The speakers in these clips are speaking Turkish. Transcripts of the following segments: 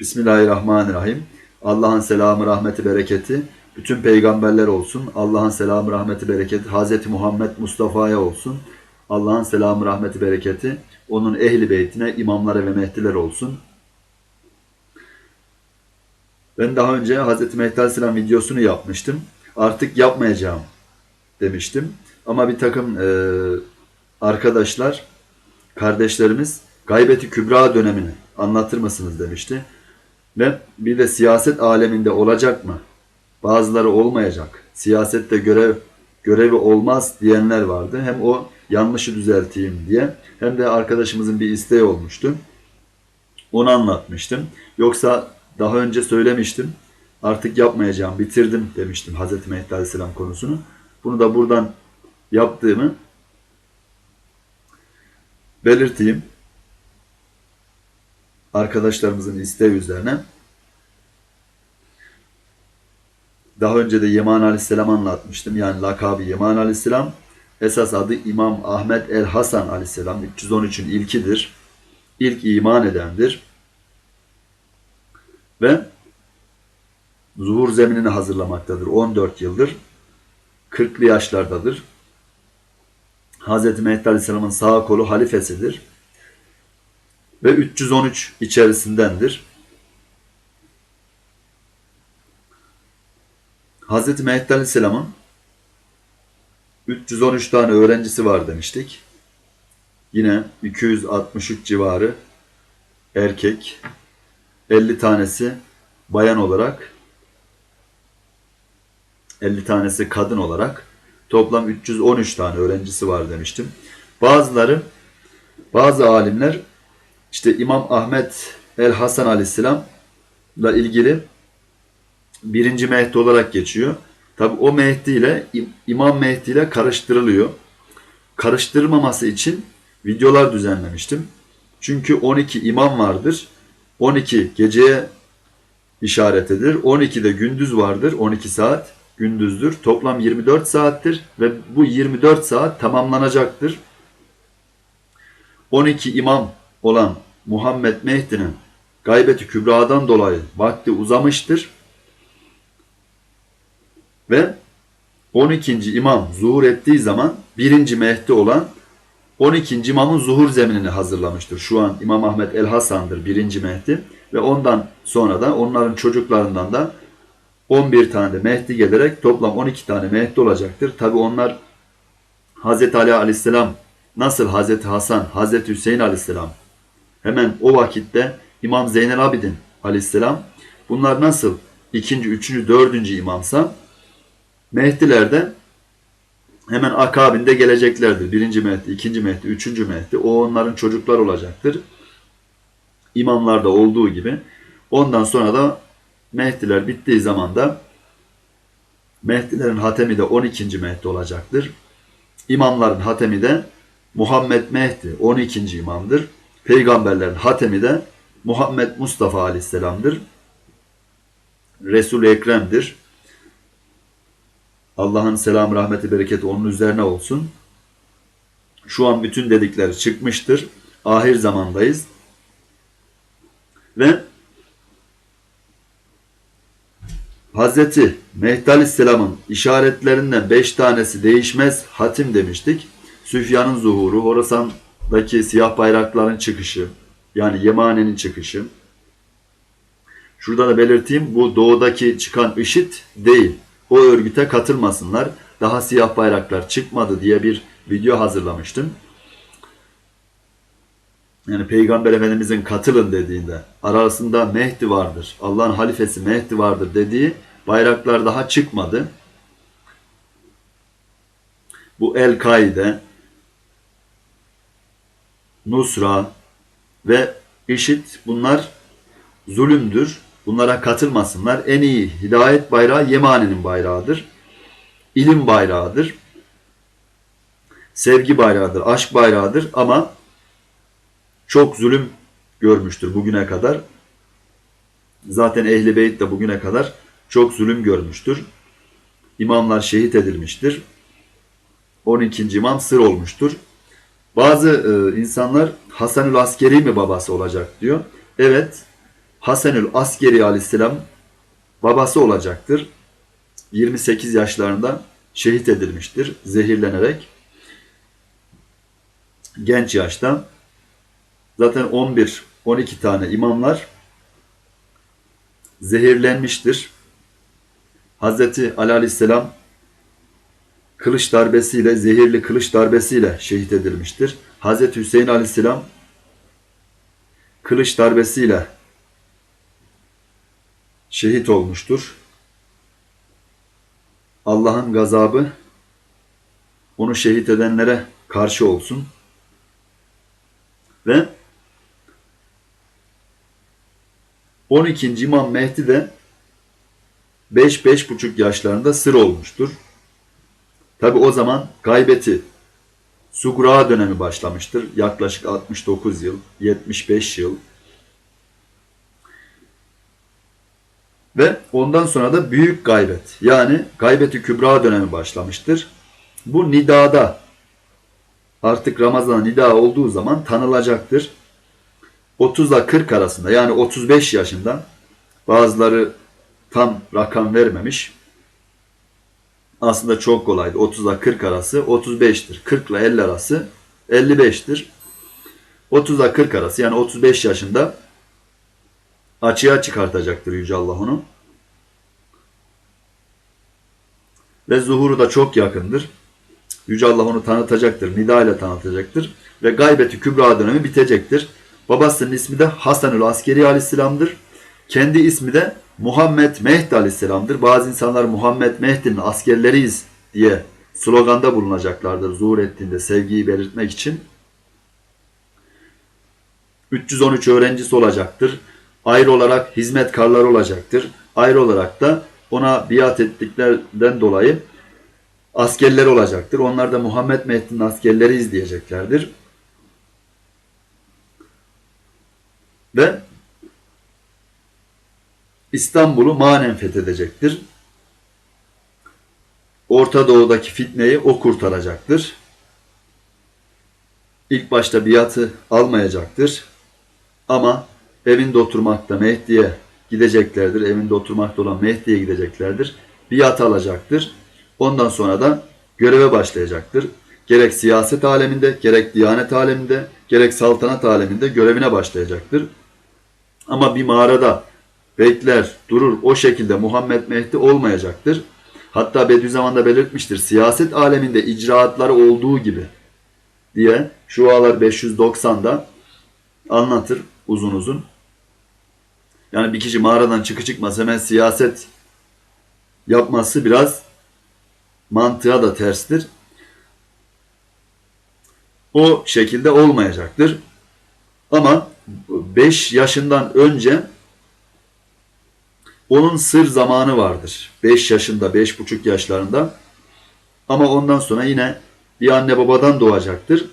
Bismillahirrahmanirrahim. Allah'ın selamı, rahmeti, bereketi bütün peygamberler olsun. Allah'ın selamı, rahmeti, bereketi Hz. Muhammed Mustafa'ya olsun. Allah'ın selamı, rahmeti, bereketi onun ehli beytine, imamlara ve mehdiler olsun. Ben daha önce Hz. Mehdi Aleyhisselam videosunu yapmıştım. Artık yapmayacağım demiştim. Ama bir takım e, arkadaşlar, kardeşlerimiz gaybeti kübra dönemini anlatır mısınız demişti. Ve bir de siyaset aleminde olacak mı? Bazıları olmayacak. Siyasette görev görevi olmaz diyenler vardı. Hem o yanlışı düzelteyim diye hem de arkadaşımızın bir isteği olmuştu. Onu anlatmıştım. Yoksa daha önce söylemiştim. Artık yapmayacağım, bitirdim demiştim Hazreti Mehdi Aleyhisselam konusunu. Bunu da buradan yaptığımı belirteyim. Arkadaşlarımızın isteği üzerine. Daha önce de Yeman Aleyhisselam anlatmıştım. Yani lakabı Yeman Aleyhisselam. Esas adı İmam Ahmet El Hasan Aleyhisselam. 313'ün ilkidir. İlk iman edendir. Ve zuhur zeminini hazırlamaktadır. 14 yıldır. 40'lı yaşlardadır. Hz. Mehdi Aleyhisselam'ın sağ kolu halifesidir. Ve 313 içerisindendir. Hz. Mehdi Aleyhisselam'ın 313 tane öğrencisi var demiştik. Yine 263 civarı erkek, 50 tanesi bayan olarak, 50 tanesi kadın olarak toplam 313 tane öğrencisi var demiştim. Bazıları, bazı alimler işte İmam Ahmet El Hasan Aleyhisselam'la ilgili birinci Mehdi olarak geçiyor. Tabi o Mehdi ile İmam Mehdi ile karıştırılıyor. Karıştırmaması için videolar düzenlemiştim. Çünkü 12 imam vardır. 12 geceye işaret edilir. 12 de gündüz vardır. 12 saat gündüzdür. Toplam 24 saattir ve bu 24 saat tamamlanacaktır. 12 imam olan Muhammed Mehdi'nin gaybeti kübradan dolayı vakti uzamıştır. Ve 12. imam zuhur ettiği zaman 1. Mehdi olan 12. imamın zuhur zeminini hazırlamıştır. Şu an İmam Ahmet El Hasan'dır 1. Mehdi ve ondan sonra da onların çocuklarından da 11 tane de Mehdi gelerek toplam 12 tane Mehdi olacaktır. Tabi onlar Hz. Ali Aleyhisselam nasıl Hz. Hasan, Hz. Hüseyin Aleyhisselam hemen o vakitte İmam Zeynel Abidin Aleyhisselam bunlar nasıl ikinci, üçüncü, dördüncü imamsa Mehdiler de hemen akabinde geleceklerdir. Birinci Mehdi, ikinci Mehdi, üçüncü Mehdi. O onların çocuklar olacaktır. İmamlarda olduğu gibi. Ondan sonra da Mehdiler bittiği zaman da Mehdilerin hatemi de 12. Mehdi olacaktır. İmamların hatemi de Muhammed Mehdi 12. imamdır. Peygamberlerin hatemi de Muhammed Mustafa Aleyhisselam'dır. Resul-i Ekrem'dir. Allah'ın selam, rahmeti, bereketi onun üzerine olsun. Şu an bütün dedikleri çıkmıştır. Ahir zamandayız. Ve Hazreti Mehdi Aleyhisselam'ın işaretlerinden beş tanesi değişmez hatim demiştik. Süfyan'ın zuhuru, Horasan'daki siyah bayrakların çıkışı, yani Yemane'nin çıkışı. Şurada da belirteyim, bu doğudaki çıkan IŞİD değil. O örgüte katılmasınlar. Daha siyah bayraklar çıkmadı diye bir video hazırlamıştım. Yani Peygamber Efendimizin katılın dediğinde arasında Mehdi vardır, Allah'ın halifesi Mehdi vardır dediği bayraklar daha çıkmadı. Bu El-Kaide, Nusra ve IŞİD bunlar zulümdür. Bunlara katılmasınlar. En iyi hidayet bayrağı Yemani'nin bayrağıdır. İlim bayrağıdır. Sevgi bayrağıdır, aşk bayrağıdır ama çok zulüm görmüştür bugüne kadar. Zaten Ehli Beyt de bugüne kadar çok zulüm görmüştür. İmamlar şehit edilmiştir. 12. imam sır olmuştur. Bazı e, insanlar Hasanül Askeri mi babası olacak diyor. Evet, Hasanül Askeri aleyhisselam babası olacaktır. 28 yaşlarında şehit edilmiştir zehirlenerek. Genç yaşta. Zaten 11 12 tane imamlar zehirlenmiştir. Hazreti Ali Aleyhisselam kılıç darbesiyle, zehirli kılıç darbesiyle şehit edilmiştir. Hazreti Hüseyin Aleyhisselam kılıç darbesiyle şehit olmuştur. Allah'ın gazabı onu şehit edenlere karşı olsun. Ve 12. İmam Mehdi de 5-5,5 yaşlarında sır olmuştur. Tabi o zaman gaybeti Sugra dönemi başlamıştır. Yaklaşık 69 yıl, 75 yıl. Ve ondan sonra da büyük gaybet yani gaybeti kübra dönemi başlamıştır. Bu nidada artık Ramazan nida olduğu zaman tanılacaktır. 30 ile 40 arasında yani 35 yaşında bazıları tam rakam vermemiş. Aslında çok kolaydı. 30 ile 40 arası 35'tir. 40 ile 50 arası 55'tir. 30 ile 40 arası yani 35 yaşında açığa çıkartacaktır Yüce Allah onu. Ve zuhuru da çok yakındır. Yüce Allah onu tanıtacaktır. Nida ile tanıtacaktır. Ve gaybeti kübra dönemi bitecektir. Babasının ismi de Hasanül Askeri Aleyhisselam'dır. Kendi ismi de Muhammed Mehdi Aleyhisselam'dır. Bazı insanlar Muhammed Mehdi'nin askerleriyiz diye sloganda bulunacaklardır zuhur ettiğinde sevgiyi belirtmek için. 313 öğrencisi olacaktır. Ayrı olarak hizmetkarları olacaktır. Ayrı olarak da ona biat ettiklerden dolayı askerler olacaktır. Onlar da Muhammed Mehdi'nin askerleriyiz diyeceklerdir. Ve İstanbul'u manen fethedecektir. Orta Doğu'daki fitneyi o kurtaracaktır. İlk başta biatı almayacaktır. Ama evinde oturmakta Mehdi'ye gideceklerdir. Evinde oturmakta olan Mehdi'ye gideceklerdir. Biat alacaktır. Ondan sonra da göreve başlayacaktır. Gerek siyaset aleminde, gerek diyanet aleminde, gerek saltanat aleminde görevine başlayacaktır. Ama bir mağarada bekler, durur o şekilde Muhammed Mehdi olmayacaktır. Hatta Bediüzzaman belirtmiştir. Siyaset aleminde icraatları olduğu gibi diye Şualar 590'da anlatır uzun uzun. Yani bir kişi mağaradan çıkı çıkmaz hemen siyaset yapması biraz mantığa da terstir. O şekilde olmayacaktır. Ama 5 yaşından önce onun sır zamanı vardır. 5 yaşında, 5,5 yaşlarında. Ama ondan sonra yine bir anne babadan doğacaktır.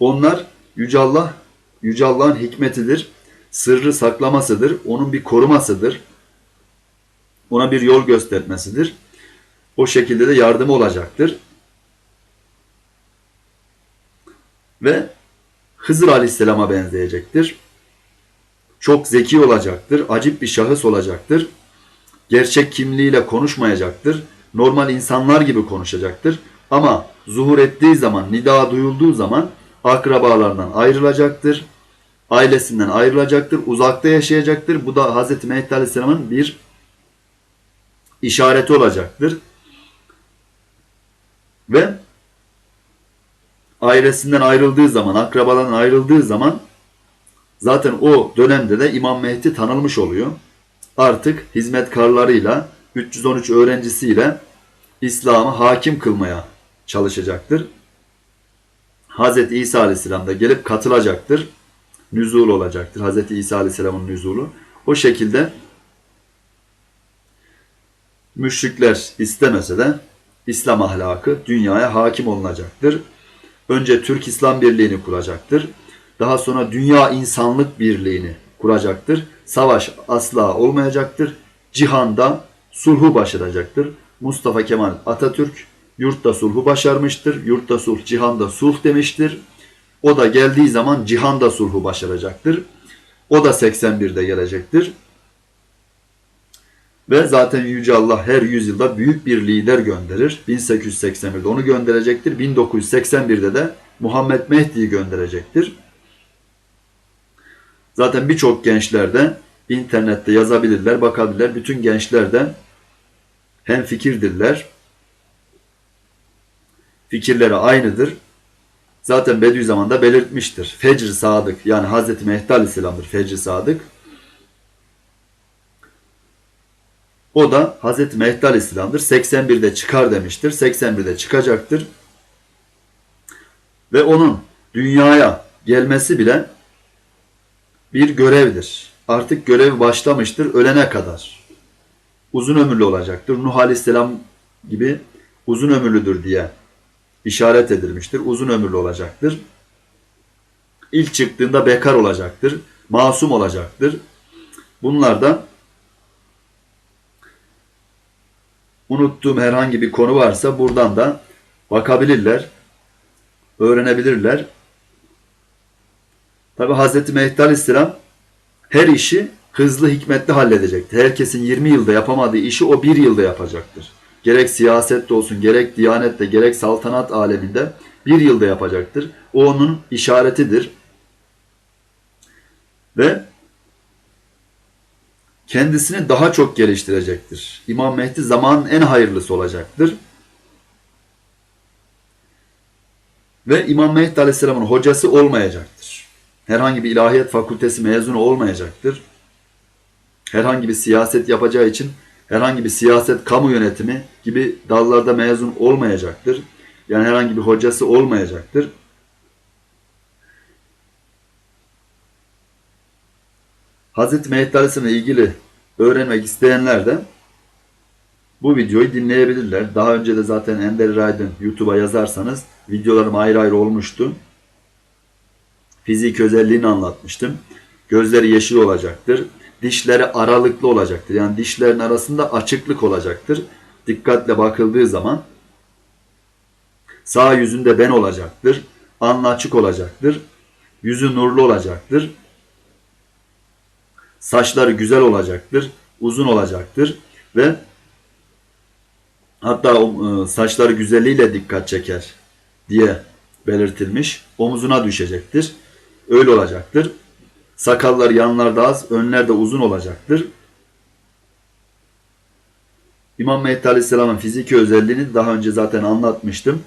Onlar Yüce Allah, Yüce Allah'ın hikmetidir. Sırrı saklamasıdır. Onun bir korumasıdır. Ona bir yol göstermesidir. O şekilde de yardımı olacaktır. Ve Hızır Aleyhisselam'a benzeyecektir. Çok zeki olacaktır. Acip bir şahıs olacaktır. Gerçek kimliğiyle konuşmayacaktır. Normal insanlar gibi konuşacaktır. Ama zuhur ettiği zaman, nida duyulduğu zaman akrabalarından ayrılacaktır. Ailesinden ayrılacaktır. Uzakta yaşayacaktır. Bu da Hz. Mehdi Aleyhisselam'ın bir işareti olacaktır. Ve ailesinden ayrıldığı zaman, akrabalarından ayrıldığı zaman zaten o dönemde de İmam Mehdi tanınmış oluyor. Artık hizmetkarlarıyla 313 öğrencisiyle İslam'ı hakim kılmaya çalışacaktır. Hz. İsa Aleyhisselam da gelip katılacaktır. Nüzul olacaktır. Hz. İsa Aleyhisselam'ın nüzulu. O şekilde müşrikler istemese de İslam ahlakı dünyaya hakim olunacaktır. Önce Türk İslam Birliği'ni kuracaktır. Daha sonra Dünya İnsanlık Birliği'ni kuracaktır. Savaş asla olmayacaktır. Cihanda sulhu başaracaktır. Mustafa Kemal Atatürk yurtta sulhu başarmıştır. Yurtta sulh, cihanda sulh demiştir. O da geldiği zaman cihanda sulhu başaracaktır. O da 81'de gelecektir. Ve zaten Yüce Allah her yüzyılda büyük bir lider gönderir. 1881'de onu gönderecektir. 1981'de de Muhammed Mehdi'yi gönderecektir. Zaten birçok gençler de internette yazabilirler, bakabilirler. Bütün gençler de hem fikirdirler. Fikirleri aynıdır. Zaten Bediüzzaman da belirtmiştir. Fecr Sadık yani Hazreti Mehdi Aleyhisselam'dır Fecr Sadık. O da Hazreti Mehdi Aleyhisselam'dır. 81'de çıkar demiştir. 81'de çıkacaktır. Ve onun dünyaya gelmesi bile bir görevdir. Artık görevi başlamıştır ölene kadar. Uzun ömürlü olacaktır. Nuh Aleyhisselam gibi uzun ömürlüdür diye işaret edilmiştir. Uzun ömürlü olacaktır. İlk çıktığında bekar olacaktır. Masum olacaktır. Bunlar da unuttuğum herhangi bir konu varsa buradan da bakabilirler, öğrenebilirler. Tabi Hz. Mehdi Aleyhisselam her işi hızlı hikmetli halledecektir. Herkesin 20 yılda yapamadığı işi o bir yılda yapacaktır. Gerek siyasette olsun, gerek diyanette, gerek saltanat aleminde bir yılda yapacaktır. O onun işaretidir. Ve kendisini daha çok geliştirecektir. İmam Mehdi zamanın en hayırlısı olacaktır. Ve İmam Mehdi Aleyhisselam'ın hocası olmayacaktır. Herhangi bir ilahiyat fakültesi mezunu olmayacaktır. Herhangi bir siyaset yapacağı için herhangi bir siyaset, kamu yönetimi gibi dallarda mezun olmayacaktır. Yani herhangi bir hocası olmayacaktır. Hazreti Mehdi Aleyhisselam'la ilgili öğrenmek isteyenler de bu videoyu dinleyebilirler. Daha önce de zaten Ender Raydın YouTube'a yazarsanız videolarım ayrı ayrı olmuştu. Fizik özelliğini anlatmıştım. Gözleri yeşil olacaktır. Dişleri aralıklı olacaktır. Yani dişlerin arasında açıklık olacaktır. Dikkatle bakıldığı zaman sağ yüzünde ben olacaktır. Alnı açık olacaktır. Yüzü nurlu olacaktır. Saçları güzel olacaktır. Uzun olacaktır. Ve hatta e, saçları güzelliğiyle dikkat çeker diye belirtilmiş. Omuzuna düşecektir. Öyle olacaktır. Sakallar yanlarda az, önlerde uzun olacaktır. İmam Mehdi Aleyhisselam'ın fiziki özelliğini daha önce zaten anlatmıştım.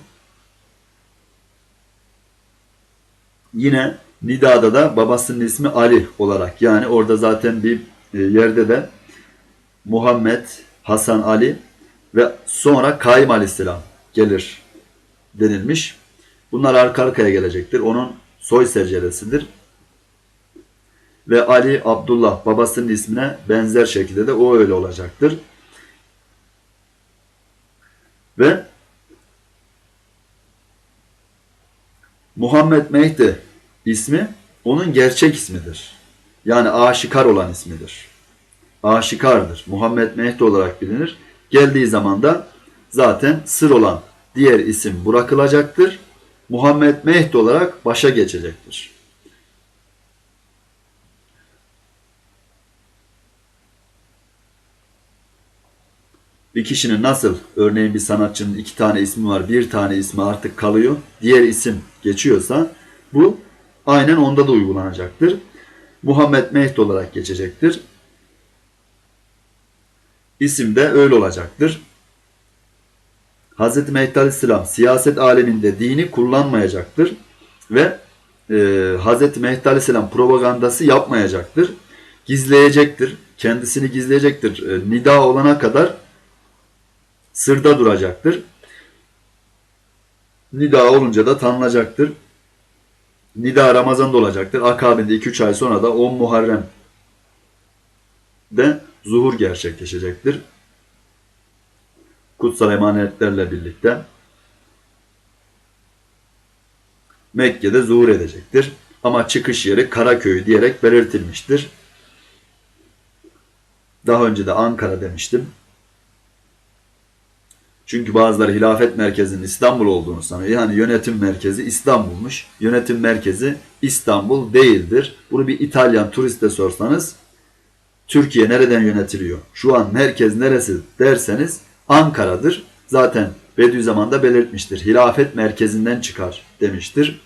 Yine Nida'da da babasının ismi Ali olarak yani orada zaten bir e, yerde de Muhammed, Hasan Ali ve sonra Kaim Aleyhisselam gelir denilmiş. Bunlar arka arkaya gelecektir. Onun soy sercelesidir. Ve Ali Abdullah babasının ismine benzer şekilde de o öyle olacaktır. Ve Muhammed Mehdi ismi onun gerçek ismidir. Yani aşikar olan ismidir. Aşikardır. Muhammed Mehdi olarak bilinir. Geldiği zaman da zaten sır olan diğer isim bırakılacaktır. Muhammed Mehdi olarak başa geçecektir. bir kişinin nasıl örneğin bir sanatçının iki tane ismi var bir tane ismi artık kalıyor diğer isim geçiyorsa bu aynen onda da uygulanacaktır. Muhammed Mehdi olarak geçecektir. İsim de öyle olacaktır. Hz. Mehdi Aleyhisselam siyaset aleminde dini kullanmayacaktır ve e, Hz. Mehdi Aleyhisselam propagandası yapmayacaktır. Gizleyecektir. Kendisini gizleyecektir. E, nida olana kadar sırda duracaktır. Nida olunca da tanınacaktır. Nida Ramazan'da olacaktır. Akabinde 2-3 ay sonra da 10 Muharrem de zuhur gerçekleşecektir. Kutsal emanetlerle birlikte Mekke'de zuhur edecektir. Ama çıkış yeri Karaköy diyerek belirtilmiştir. Daha önce de Ankara demiştim. Çünkü bazıları hilafet merkezinin İstanbul olduğunu sanıyor. Yani yönetim merkezi İstanbul'muş. Yönetim merkezi İstanbul değildir. Bunu bir İtalyan turiste sorsanız Türkiye nereden yönetiliyor? Şu an merkez neresi derseniz Ankara'dır. Zaten Bediüzzaman da belirtmiştir. Hilafet merkezinden çıkar demiştir.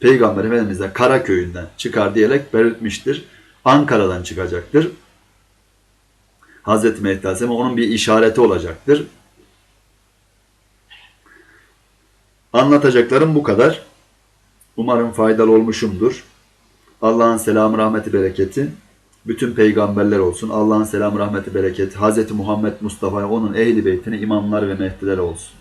Peygamber Efendimiz de Karaköy'ünden çıkar diyerek belirtmiştir. Ankara'dan çıkacaktır. Hazreti Mehdi Aleyhisselam onun bir işareti olacaktır. Anlatacaklarım bu kadar. Umarım faydalı olmuşumdur. Allah'ın selamı, rahmeti, bereketi bütün peygamberler olsun. Allah'ın selamı, rahmeti, bereketi Hz. Muhammed Mustafa ve onun ehli beytine imamlar ve mehdiler olsun.